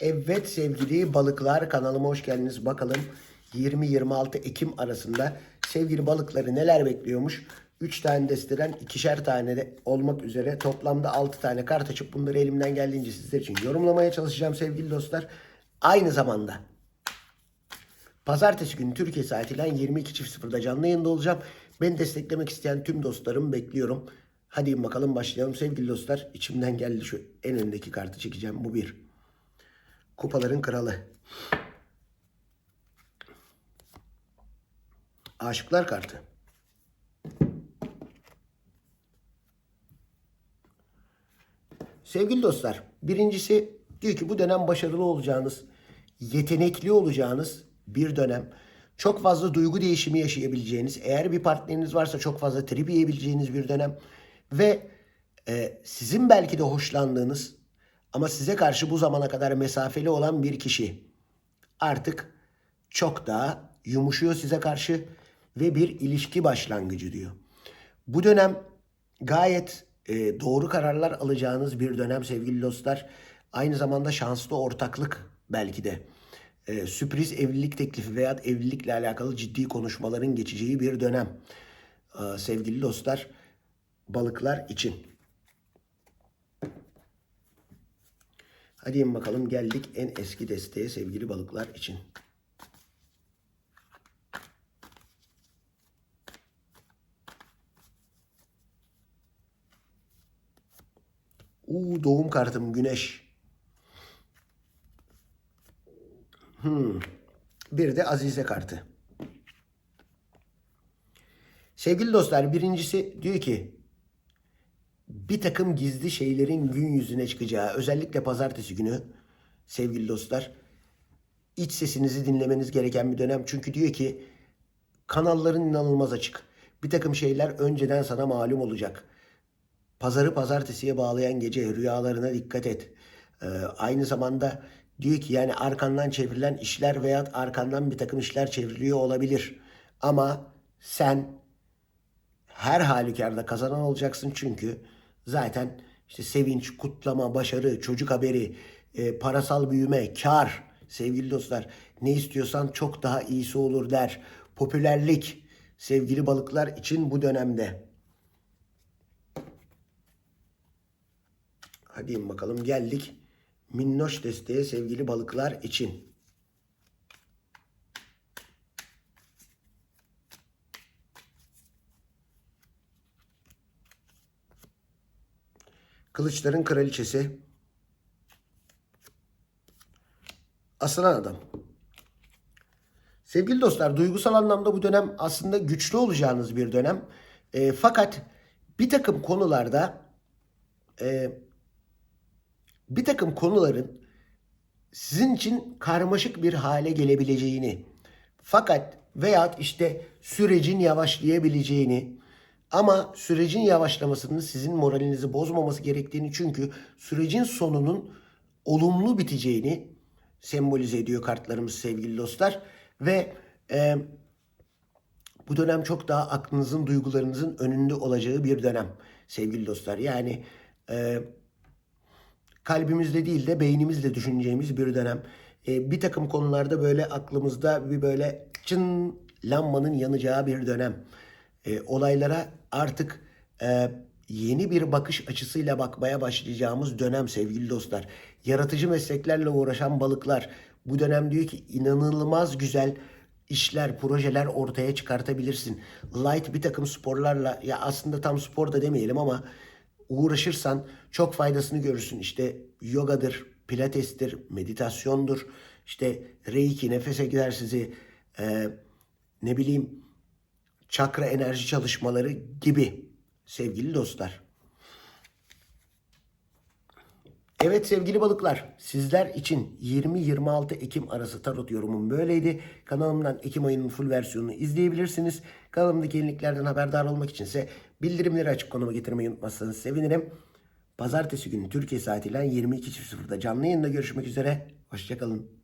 Evet sevgili balıklar kanalıma hoş geldiniz. Bakalım 20-26 Ekim arasında sevgili balıkları neler bekliyormuş. 3 tane desteden ikişer tane de olmak üzere toplamda 6 tane kart açıp bunları elimden geldiğince sizler için yorumlamaya çalışacağım sevgili dostlar. Aynı zamanda Pazartesi günü Türkiye saatiyle 22.00'da canlı yayında olacağım. Beni desteklemek isteyen tüm dostlarımı bekliyorum. Hadi bakalım başlayalım sevgili dostlar. İçimden geldi şu en öndeki kartı çekeceğim. Bu bir. Kupaların kralı. Aşıklar kartı. Sevgili dostlar, birincisi diyor ki bu dönem başarılı olacağınız, yetenekli olacağınız bir dönem. Çok fazla duygu değişimi yaşayabileceğiniz, eğer bir partneriniz varsa çok fazla trip yiyebileceğiniz bir dönem. Ve e, sizin belki de hoşlandığınız ama size karşı bu zamana kadar mesafeli olan bir kişi artık çok daha yumuşuyor size karşı ve bir ilişki başlangıcı diyor. Bu dönem gayet e, doğru kararlar alacağınız bir dönem sevgili dostlar. Aynı zamanda şanslı ortaklık belki de. E, sürpriz evlilik teklifi veya evlilikle alakalı ciddi konuşmaların geçeceği bir dönem. E, sevgili dostlar, balıklar için. Hadi bakalım geldik en eski desteğe sevgili balıklar için. Uuu doğum kartım güneş. Hmm. Bir de Azize kartı. Sevgili dostlar birincisi diyor ki bir takım gizli şeylerin gün yüzüne çıkacağı özellikle pazartesi günü sevgili dostlar iç sesinizi dinlemeniz gereken bir dönem. Çünkü diyor ki kanalların inanılmaz açık. Bir takım şeyler önceden sana malum olacak. Pazarı pazartesiye bağlayan gece rüyalarına dikkat et. Ee, aynı zamanda diyor ki yani arkandan çevrilen işler veya arkandan bir takım işler çevriliyor olabilir. Ama sen her halükarda kazanan olacaksın çünkü zaten işte sevinç, kutlama, başarı, çocuk haberi, e, parasal büyüme, kar sevgili dostlar ne istiyorsan çok daha iyisi olur der. Popülerlik sevgili balıklar için bu dönemde. Hadi bakalım geldik minnoş desteğe sevgili balıklar için. Kılıçların kraliçesi. Asılan adam. Sevgili dostlar duygusal anlamda bu dönem aslında güçlü olacağınız bir dönem. E, fakat bir takım konularda e, bir takım konuların sizin için karmaşık bir hale gelebileceğini fakat veyahut işte sürecin yavaşlayabileceğini ama sürecin yavaşlamasının sizin moralinizi bozmaması gerektiğini çünkü sürecin sonunun olumlu biteceğini sembolize ediyor kartlarımız sevgili dostlar ve e, bu dönem çok daha aklınızın duygularınızın önünde olacağı bir dönem sevgili dostlar yani e, kalbimizde değil de beynimizle düşüneceğimiz bir dönem. E, bir takım konularda böyle aklımızda bir böyle çın lambanın yanacağı bir dönem. E, olaylara artık e, yeni bir bakış açısıyla bakmaya başlayacağımız dönem sevgili dostlar. Yaratıcı mesleklerle uğraşan balıklar bu dönem diyor ki inanılmaz güzel işler, projeler ortaya çıkartabilirsin. Light bir takım sporlarla ya aslında tam spor da demeyelim ama uğraşırsan çok faydasını görürsün. İşte yogadır, pilatestir, meditasyondur, işte reiki, nefes egzersizi, e, ne bileyim çakra enerji çalışmaları gibi sevgili dostlar. Evet sevgili balıklar, sizler için 20-26 Ekim arası tarot yorumum böyleydi. Kanalımdan Ekim ayının full versiyonunu izleyebilirsiniz. Kanalımdaki yeniliklerden haberdar olmak içinse bildirimleri açık konuma getirmeyi unutmazsanız sevinirim. Pazartesi günü Türkiye saatiyle 22.00'da canlı yayında görüşmek üzere. Hoşçakalın.